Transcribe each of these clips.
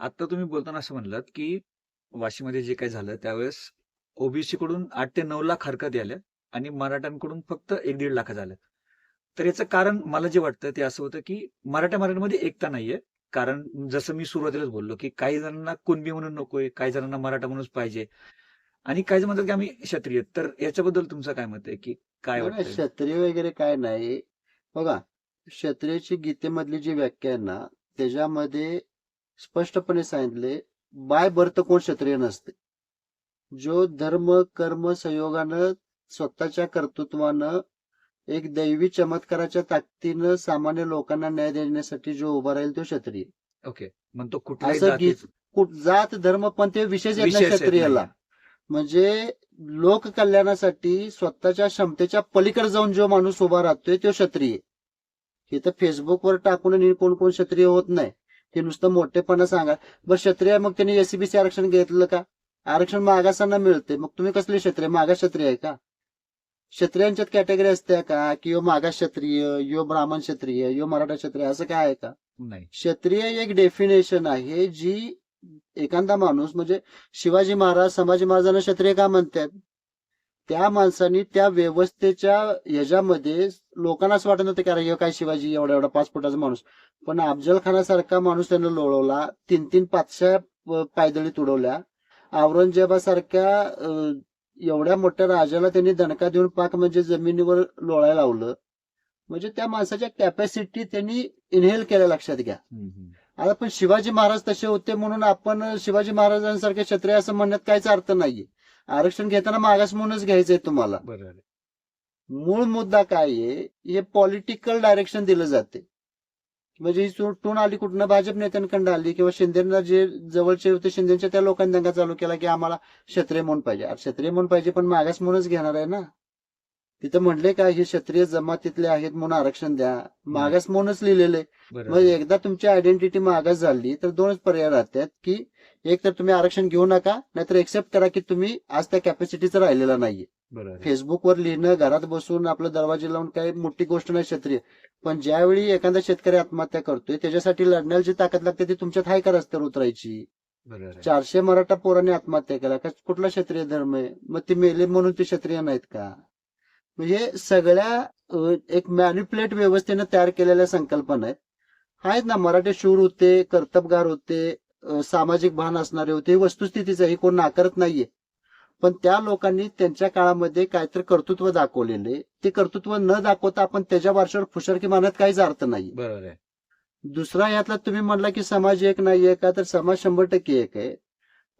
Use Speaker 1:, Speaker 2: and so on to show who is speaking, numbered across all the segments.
Speaker 1: आता तुम्ही बोलताना असं म्हणलात, की वाशीमध्ये जे काही झालं त्यावेळेस ओबीसी कडून 8 ते 9 लाख हरकती आल्या आणि मराठ्यांकडून फक्त 1-1.5 लाख झाल्या. तर याचं कारण मला जे वाटतं ते असं होतं, की मराठा-मराठ्यांमध्ये एकता नाहीये. कारण जसं मी सुरुवातीलाच बोललो, की काही जणांना कुणबी म्हणून नकोय, काही जणांना मराठा म्हणूनच पाहिजे आणि काही जण म्हणतात, की आम्ही क्षत्रिय. तर याच्याबद्दल तुमचं काय मत आहे, की काय?
Speaker 2: क्षत्रिय वगैरे काय नाही. बघा, क्षत्रियची गीतेमधली जी व्याख्या आहे ना, त्याच्यामध्ये स्पष्टपणे सांगितले, बाय बर्थ कोण क्षत्रिय नसते. जो धर्म, कर्म, संयोगानं स्वतःच्या कर्तृत्वानं एक दैवी चमत्काराच्या ताकदीनं सामान्य लोकांना न्याय देण्यासाठी जो उभा राहील तो क्षत्रिय.
Speaker 1: ओके. मग तो कुठल्याही
Speaker 2: असं
Speaker 1: जातीत
Speaker 2: गीत कुठ जात, धर्म, पण ते विशेष क्षत्रियाला. म्हणजे लोककल्याणासाठी स्वतःच्या क्षमतेच्या पलीकडे जाऊन जो माणूस उभा राहतोय तो क्षत्रिय. हे तर फेसबुकवर टाकून कोण कोण क्षत्रिय होत नाही. हे नुसतं मोठेपणा सांगा. बरं क्षत्रिय मग त्यांनी एसीबीसी आरक्षण घेतलं का? आरक्षण मागासांना मिळते. मग तुम्ही कसले क्षत्रिय? मागास क्षत्रिय आहे का? क्षत्रियांच्यात कॅटेगरी असते का? की यो मागास क्षत्रिय, यो ब्राह्मण क्षत्रिय, यो मराठा क्षत्रिय असं काय आहे का?
Speaker 1: नाही.
Speaker 2: क्षत्रिय एक डेफिनेशन आहे जी एखादा माणूस म्हणजे शिवाजी महाराज, संभाजी महाराजांना क्षत्रिय का म्हणतात? त्या माणसाने त्या व्यवस्थेच्या ह्याच्यामध्ये लोकांना असं वाटत नव्हतं की काय शिवाजी एवढा एवढा पाच फुटाचा माणूस. पण अफजल खानासारखा माणूस त्यांना लोळवला. तीन तीन पाचशा पायदळी तुडवल्या. औरंगजेबासारख्या एवढ्या मोठ्या राजाला त्यांनी दणका देऊन पाक म्हणजे जमिनीवर लोळायला लावलं. म्हणजे त्या माणसाच्या कॅपॅसिटी त्यांनी इनहेल केल्या लक्षात घ्या. आता पण शिवाजी महाराज तसे होते म्हणून आपण शिवाजी महाराजांसारखे क्षत्रिय असं म्हणण्यात काहीच अर्थ नाहीये. आरक्षण घेताना मागास म्हणूनच घ्यायचंय तुम्हाला. मूळ मुद्दा काय आहे? हे पॉलिटिकल डायरेक्शन दिलं जाते. म्हणजे ही टून टून आली कुठनं? भाजप नेत्यांकडे आली किंवा शिंदेना जे जवळचे होते शिंदेच्या त्या लोकांनी दंगा चालू केला की आम्हाला क्षत्रिय म्हणून पाहिजे. क्षत्रिय म्हणून पाहिजे पण मागास म्हणूनच घेणार आहे ना? तिथं म्हणले काय हे क्षत्रिय जमातीतले आहेत म्हणून आरक्षण द्या. मागास म्हणूनच लिहिलेले मग. एकदा तुमची आयडेंटिटी मागास झाली तर दोनच पर्याय राहतात की एक तर तुम्ही आरक्षण घेऊ नका नाहीतर एक्सेप्ट करा की तुम्ही आज त्या कॅपॅसिटीचं राहिलेला नाहीये. फेसबुकवर लिहिणं घरात बसून आपलं दरवाजे लावून काही मोठी गोष्ट नाही क्षत्रिय. पण ज्यावेळी एखादा शेतकरी आत्महत्या करतोय त्याच्यासाठी लढण्याला जी ताकद लागते ती तुमच्यात आहे का रस्त्यावर उतरायची. चारशे मराठा पोरांनी आत्महत्या केला का? कुठला क्षत्रिय धर्म आहे? मग ते मेले म्हणून ते क्षत्रिय नाहीत का? म्हणजे सगळ्या एक मॅन्युप्लेट व्यवस्थेनं तयार केलेल्या संकल्पना आहेत. आहेत ना मराठे शूर होते कर्तबगार होते सामाजिक भान असणारे होते ही वस्तुस्थितीच ही कोण नाकारत नाहीये. पण त्या लोकांनी त्यांच्या काळामध्ये काहीतरी कर्तृत्व दाखवलेले. ते कर्तृत्व न दाखवता आपण त्याच्या वारशावर फुशरकी मानत काहीच अर्थ नाही
Speaker 1: बरोबर आहे.
Speaker 2: दुसरा यातला तुम्ही म्हणला की समाज एक नाहीये का तर समाज शंभर टक्के एक आहे.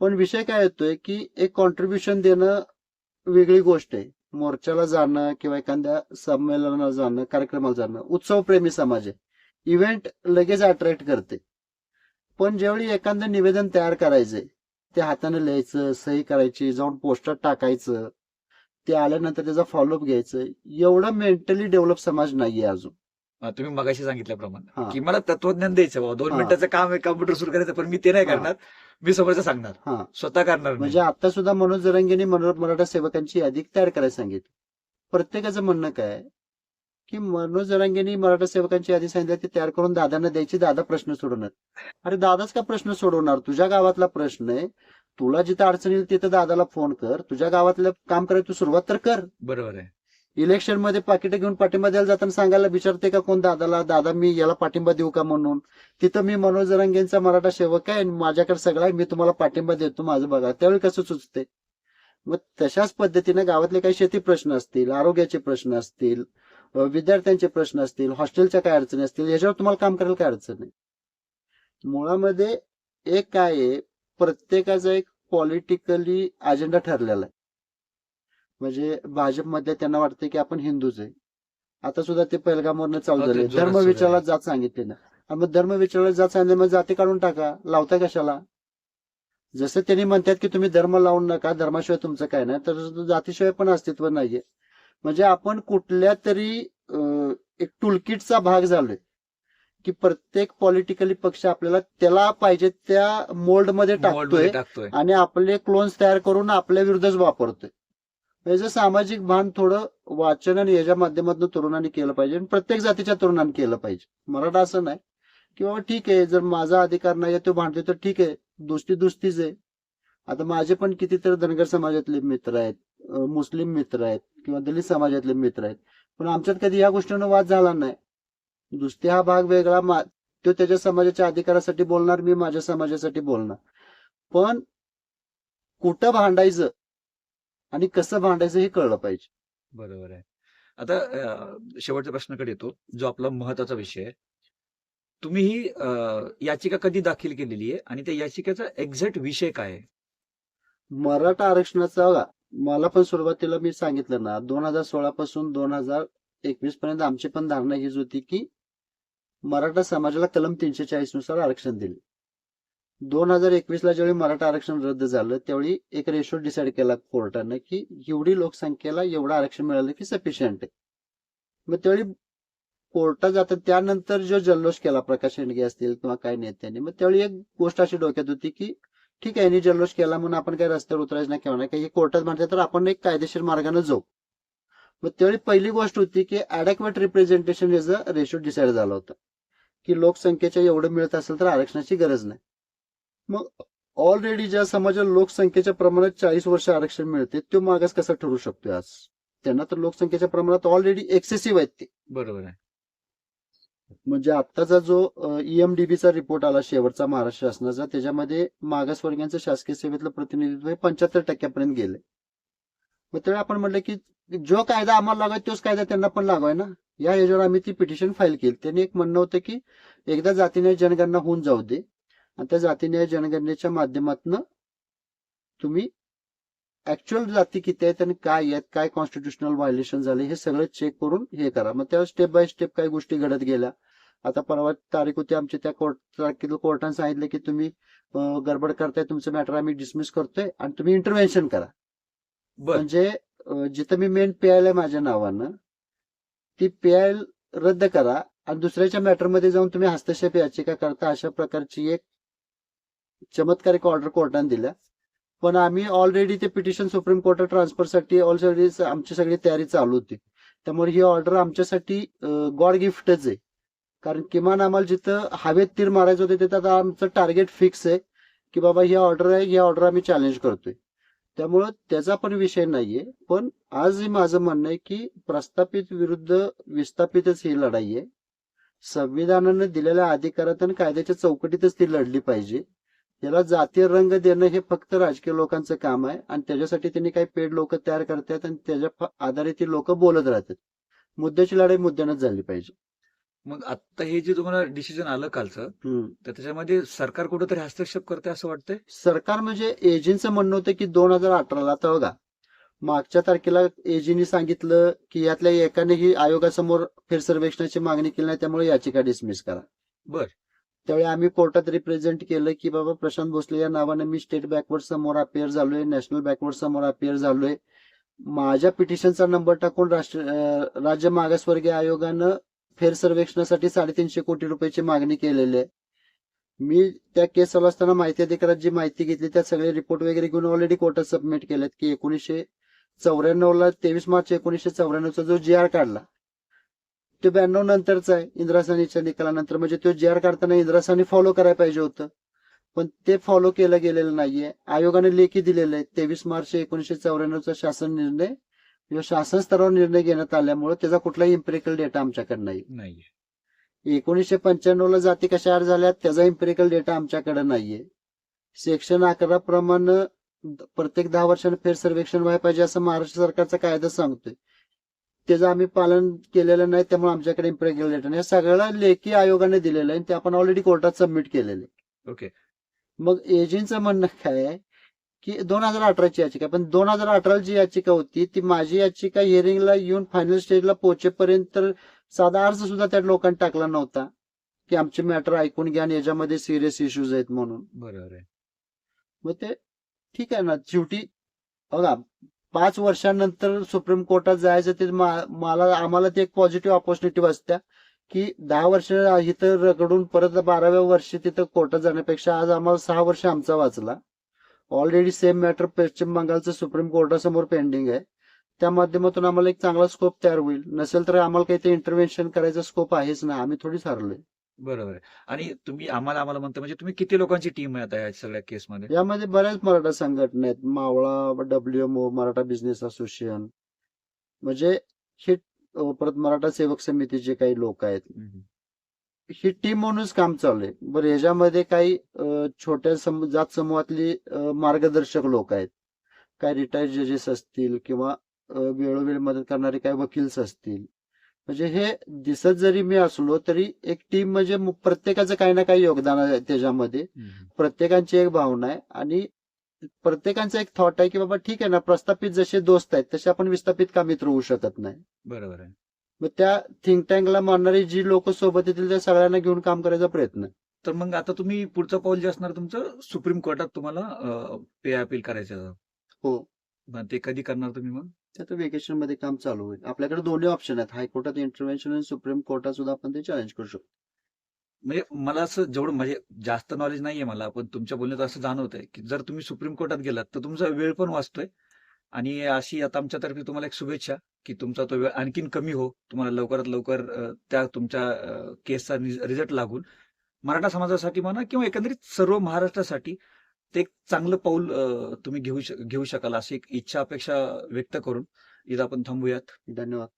Speaker 2: पण विषय काय येतोय की एक कॉन्ट्रीब्युशन देणं वेगळी गोष्ट आहे. मोर्चाला जाणं किंवा एखाद्या संमेलनाला जाणं कार्यक्रमाला जाणं उत्सवप्रेमी समाज आहे. इव्हेंट लगेच अट्रॅक्ट करते. पण ज्यावेळी एखादं निवेदन तयार करायचंय ते हाताने लिहायचं सही करायची जाऊन पोस्टर टाकायचं ते आल्यानंतर त्याचा फॉलोअप घ्यायचं एवढं मेंटली डेव्हलप समाज नाहीये अजून
Speaker 1: तुम्ही मगाशी सांगितल्याप्रमाणे. की मला तत्वज्ञान द्यायचं बाबा दोन. मिनिटाचं काम आहे कम्प्युटर सुरू करायचं पण मी ते नाही. करणार मी समोरचं सांगणार स्वतः करणार
Speaker 2: म्हणजे. आता सुद्धा मनोज जरंगेने मराठा सेवकांची यादी तयार करायला सांगितली प्रत्येकाचं म्हणणं काय? की मनोज जरांगेनी मराठा सेवकांची यादी सांगितली ती तयार करून दादांना द्यायची दादा प्रश्न सोडवणार. अरे दादाच का प्रश्न सोडवणार? तुझ्या गावातला प्रश्न आहे तुला जिथं अडचण येईल तिथं दादाला फोन कर तुझ्या गावातलं काम करायला तू सुरुवात तर कर.
Speaker 1: बरोबर आहे.
Speaker 2: इलेक्शनमध्ये पाकिटं घेऊन पाठिंबा द्यायला जाताना सांगायला विचारते का कोण दादाला? दादा मी याला पाठिंबा देऊ का म्हणून? तिथं मी मनोज जरांगेंचा मराठा सेवक आहे आणि माझ्याकडे सगळा आहे मी तुम्हाला पाठिंबा देतो माझं बघा. त्यावेळी कसं सुचते मग तशाच पद्धतीने गावातले काही शेती प्रश्न असतील आरोग्याचे प्रश्न असतील विद्यार्थ्यांचे प्रश्न असतील हॉस्टेलच्या काय अडचणी असतील याच्यावर तुम्हाला काम करायला काय अडचण नाही. मुळामध्ये एक काय आहे प्रत्येकाचा एक पॉलिटिकली अजेंडा ठरलेला आहे. म्हणजे भाजपमध्ये त्यांना वाटतं की आपण हिंदूच आहे. आता सुद्धा ते पहिलगामवरनं चालू झाले. धर्म विचाराला. जात सांगितले ना. आणि मग धर्म विचाराला जात सांगितले मग जाती काढून टाका. लावता कशाला? जसं त्यांनी म्हणतात की तुम्ही धर्म लावून नका धर्माशिवाय तुमचं काय नाही. तर जातीशिवाय पण अस्तित्व नाहीये. म्हणजे आपण कुठल्या तरी एक टुलकिटचा भाग झालोय की प्रत्येक पॉलिटिकली पक्ष आपल्याला त्याला पाहिजे त्या मोल्डमध्ये टाकतोय आणि आपले क्लोन्स तयार करून आपल्या विरुद्धच वापरतोय. याचं सामाजिक भान थोडं वाचन आणि याच्या माध्यमातून तरुणांनी केलं पाहिजे आणि प्रत्येक जातीच्या तरुणांनी केलं पाहिजे. मराठा असं नाही की बाबा ठीक आहे जर माझा अधिकार नाही तो भांडतोय तर ठीक आहे दुसती दुसतीच आहे. आता माझे पण कितीतरी धनगर समाजातले मित्र आहेत मुस्लिम मित्र आहेत किंवा दलित समाजातले मित्र आहेत. पण आमच्यात कधी या गोष्टीनं वाद झाला नाही. दुसरी हा भाग वेगळा तो त्याच्या समाजाच्या अधिकारासाठी बोलणार मी माझ्या समाजासाठी बोलणार. पण कुठं भांडायचं आणि कसं भांडायचं हे कळलं पाहिजे.
Speaker 1: बरोबर आहे. आता शेवटच्या प्रश्नाकडे येतो जो आपला महत्त्वाचा विषय आहे. तुम्ही ही याचिका कधी दाखल केलेली आहे आणि त्या याचिकेचा एक्झॅक्ट विषय काय आहे?
Speaker 2: मराठा आरक्षणाचा मला पण सुरुवातीला मी सांगितलं ना दोन हजार सोळा पासून दोन हजार एकवीस पर्यंत आमची पण धारणा हीच होती की मराठा समाजाला कलम तीनशे चाळीसनुसार आरक्षण दिले. दोन हजार एकवीस ला ज्यावेळी मराठा आरक्षण रद्द झालं त्यावेळी एक रेशो डिसाईड केला कोर्टानं की एवढी लोकसंख्येला एवढं आरक्षण मिळालं की सफिशियंट आहे. मग त्यावेळी कोर्टात जातात त्यानंतर जो जल्लोष केला प्रकाश शेंडगे असतील किंवा काही नेत्यांनी मग त्यावेळी एक गोष्ट अशी डोक्यात होती की ठीक आहे यांनी जल्लोष केला म्हणून आपण काही रस्त्यावर उतरायचं नाही किंवा नाही. काही कोर्टात म्हणते तर आपण एक कायदेशीर मार्गाने जाऊ. मग त्यावेळी पहिली गोष्ट होती की अडॅक्वेट रिप्रेझेंटेशन याचा रेशो डिसाईड झाला होता. की लोकसंख्येच्या एवढं मिळत असेल तर आरक्षणाची गरज नाही. मग ऑलरेडी ज्या समाजाला लोकसंख्येच्या प्रमाणात चाळीस वर्ष आरक्षण मिळते तो मागास कसा ठरू शकतो आज? त्यांना तर लोकसंख्येच्या प्रमाणात ऑलरेडी एक्सेसिव्ह आहेत ते.
Speaker 1: बरोबर आहे.
Speaker 2: म्हणजे आत्ताचा जो ईएमडीबीचा रिपोर्ट आला शेवटचा महाराष्ट्र शासनाचा त्याच्यामध्ये मागासवर्गीयांचं शासकीय सेवेतलं प्रतिनिधित्व हे पंच्याहत्तर टक्क्यापर्यंत गेले मग त्यावेळी आपण म्हटलं की जो कायदा आम्हाला लागोय तोच कायदा त्यांना पण लागवाय ना? या याच्यावर आम्ही ती पिटिशन फाईल केली. त्यांनी एक म्हणणं होतं की एकदा जातीन्याय जनगणना होऊन जाऊ दे. आणि त्या जातीन्याय जनगणनेच्या माध्यमातून तुम्ही ऍक्च्युअल जाती किती आहेत आणि काय आहेत काय कॉन्स्टिट्युशनल व्हायलेशन झाले हे सगळं चेक करून हे करा. मग त्या स्टेप बाय स्टेप काही गोष्टी घडत गेल्या. आता परवा तारीख होती आमची त्या कोर्ट तारखेला कोर्टाने सांगितलं की तुम्ही गडबड करताय तुमचं मॅटर आम्ही डिसमिस करतोय आणि तुम्ही इंटरव्हेन्शन करा. म्हणजे जिथं मी मेन पेआयल आहे माझ्या नावानं ती पेआयल रद्द करा आणि दुसऱ्याच्या मॅटरमध्ये जाऊन तुम्ही हस्तक्षेप याचिका करता अशा प्रकारची एक चमत्कारिक ऑर्डर कोर्टाने दिल्या. पण आम्ही ऑलरेडी ते पिटिशन सुप्रीम कोर्टात ट्रान्सफरसाठी ऑलरेडी आमची सगळी तयारी चालू होती. त्यामुळे ही ऑर्डर आमच्यासाठी गॉड गिफ्टच आहे. कारण किमान आम्हाला जिथं हवेत तीर मारायचं होते तिथं आता आमचं टार्गेट फिक्स आहे की बाबा ही ऑर्डर आहे ही ऑर्डर आम्ही चॅलेंज करतोय. त्यामुळं त्याचा पण विषय नाहीये. पण आज माझं म्हणणं आहे की प्रस्थापित विरुद्ध विस्थापितच ही लढाई आहे. संविधानानं दिलेल्या अधिकारात आणि कायद्याच्या चौकटीतच ती लढली पाहिजे. याला जातीय रंग देणं हे फक्त राजकीय लोकांचं काम आहे आणि त्याच्यासाठी त्यांनी काही पेड लोक तयार करतात आणि त्याच्या आधारे ती लोक बोलत राहतात मुद्द्याची लढाई मुद्द्यानंच झाली पाहिजे
Speaker 1: मग आता हे जे तुम्हाला डिसिजन आलं कालचं. तर त्याच्यामध्ये सरकार कुठेतरी हस्तक्षेप करते असं वाटतंय
Speaker 2: सरकार म्हणजे एजींचं म्हणणं होतं की दोन हजार अठराला आता बघा मागच्या तारखेला एजीनी सांगितलं की यातल्या एकानेही आयोगासमोर फेरसर्वेक्षणाची मागणी केली नाही त्यामुळे याचिका डिसमिस करा
Speaker 1: बर.
Speaker 2: त्यावेळी आम्ही कोर्टात रिप्रेझेंट केलं की बाबा प्रशांत भोसले या नावाने मी स्टेट बॅकवर्ड समोर अपियर झालोय नॅशनल बॅकवर्ड समोर अपियर झालोय. माझ्या पिटिशनचा नंबर टाकून राष्ट्र राज्य मागासवर्गीय आयोगानं फेरसर्वेक्षणासाठी साडेतीनशे कोटी रुपयाची मागणी केलेली आहे. मी त्या केस चालू असताना माहिती अधिकारात जी माहिती घेतली त्यात सगळे रिपोर्ट वगैरे घेऊन ऑलरेडी कोर्टात सबमिट केलेत की एकोणीसशे चौऱ्याण्णव ला तेवीस मार्च एकोणीसशे चौऱ्याण्णवचा जो जी आर काढला तो ब्याण्णव नंतरचा आहे इंद्रासानीच्या निकालानंतर. म्हणजे तो जी आर काढताना इंद्रासानी फॉलो करायला पाहिजे होतं. पण ते फॉलो केलं गेलेलं नाहीये. आयोगाने लेखी दिलेले आहे तेवीस मार्च एकोणीसशे चौऱ्याण्णवचा शासन निर्णय. जो शासन स्तरावर निर्णय घेण्यात आल्यामुळे त्याचा कुठलाही इम्पेरिकल डेटा आमच्याकडे नाही
Speaker 1: नाहीये.
Speaker 2: एकोणीसशे पंच्याण्णव ला जाती कशा ऍड झाल्या त्याचा इम्पेरिकल डेटा आमच्याकडे नाहीये. सेक्शन अकरा प्रमाणे प्रत्येक दहा वर्षांनी फेर सर्वेक्षण व्हायला पाहिजे असं महाराष्ट्र सरकारचा कायदा सांगतोय. त्याचं आम्ही पालन केलेलं नाही त्यामुळे आमच्याकडे इम्पेरिकल डेटा नाही हे सगळं लेखी आयोगाने दिलेलं आहे आणि ते आपण ऑलरेडी कोर्टात सबमिट केलेलं
Speaker 1: ओके
Speaker 2: मग एजींचं म्हणणं काय की दोन हजार अठराची याचिका पण दोन हजार अठराला जी याचिका होती ती माझी याचिका हिअरिंगला येऊन फायनल स्टेजला पोहोचेपर्यंत तर साधा अर्ज सुद्धा त्या लोकांनी टाकला नव्हता की आमचे मॅटर ऐकून घ्या आणि याच्यामध्ये सिरियस इश्यूज आहेत म्हणून.
Speaker 1: बरोबर आहे
Speaker 2: मग ते ठीक आहे ना शेवटी बघा पाच वर्षानंतर सुप्रीम कोर्टात जायचं ते मला आम्हाला ते एक पॉझिटिव्ह ऑपॉर्च्युनिटी वाचत्या की दहा वर्ष इथं रगडून परत बाराव्या वर्षी तिथं कोर्टात जाण्यापेक्षा आज आम्हाला सहा वर्ष आमचा वाचला. ऑलरेडी सेम मॅटर पश्चिम बंगालचं सुप्रीम कोर्टासमोर पेंडिंग आहे. त्या माध्यमातून आम्हाला एक चांगला स्कोप तयार होईल. नसेल तर आम्हाला काही ते इंटरव्हेन्शन करायचा स्कोप आहेच ना. आम्ही थोडीच हरलोय
Speaker 1: बरोबर आहे. आणि तुम्ही आम्हाला आम्हाला म्हणता म्हणजे तुम्ही किती लोकांची टीम आहे आता या सगळ्या केसमध्ये
Speaker 2: यामध्ये बऱ्याच मराठा संघटना आहेत. मावळा डब्ल्यूएमओ मराठा बिझनेस असोसिएशन म्हणजे हे परत मराठा सेवक समितीचे काही लोक आहेत. ही टीम म्हणूनच काम चालू आहे. बरं ह्याच्यामध्ये काही छोट्या सम जात समूहातली मार्गदर्शक लोक आहेत. काही रिटायर्ड जजेस असतील किंवा वेळोवेळी मदत करणारे काही वकील्स असतील. म्हणजे हे दिसत जरी मी असलो तरी एक टीम म्हणजे प्रत्येकाचं काही ना काही योगदान आहे त्याच्यामध्ये. प्रत्येकांची एक भावना आहे आणि प्रत्येकांचा एक थॉट आहे की बाबा ठीक आहे ना प्रस्थापित जसे दोस्त आहेत तसे आपण विस्थापित का मित्र होऊ शकत नाही
Speaker 1: बरोबर आहे
Speaker 2: मग त्या थिंक टँकला मानणारी जी लोक सोबत येतील त्या सगळ्यांना घेऊन काम करायचा प्रयत्न.
Speaker 1: तर मग आता तुम्ही पुढचं पाऊल जे असणार तुमचं सुप्रीम कोर्टात तुम्हाला पे अपील करायचं.
Speaker 2: हो
Speaker 1: ते कधी करणार तुम्ही मग
Speaker 2: त्यात वेकेशनमध्ये काम चालू होईल. आपल्याकडे दोन्ही ऑप्शन आहेत. हायकोर्टात इंटरव्हेन्शन आणि सुप्रीम कोर्टात सुद्धा आपण ते चॅलेंज करू शकतो.
Speaker 1: म्हणजे मला असं जेवढं म्हणजे जास्त नॉलेज नाहीये मला पण तुमच्या बोलण्यात असं जाणवत आहे की जर तुम्ही सुप्रीम कोर्टात गेलात तर तुमचा वेळ पण वाचतोय. आणि अशी आता आमच्यातर्फे तुम्हाला एक शुभेच्छा की तुमचा तो वेळ आणखीन कमी हो. तुम्हाला लवकरात लवकर त्या तुमच्या केसचा रिझल्ट लागून. मराठा समाजासाठी म्हणा किंवा एकंदरीत सर्व महाराष्ट्रासाठी ते एक चांगलं पाऊल तुम्ही घेऊ शक- घेऊ शकाल अशी एक इच्छा अपेक्षा व्यक्त करून इथं आपण थांबूयात.
Speaker 2: धन्यवाद.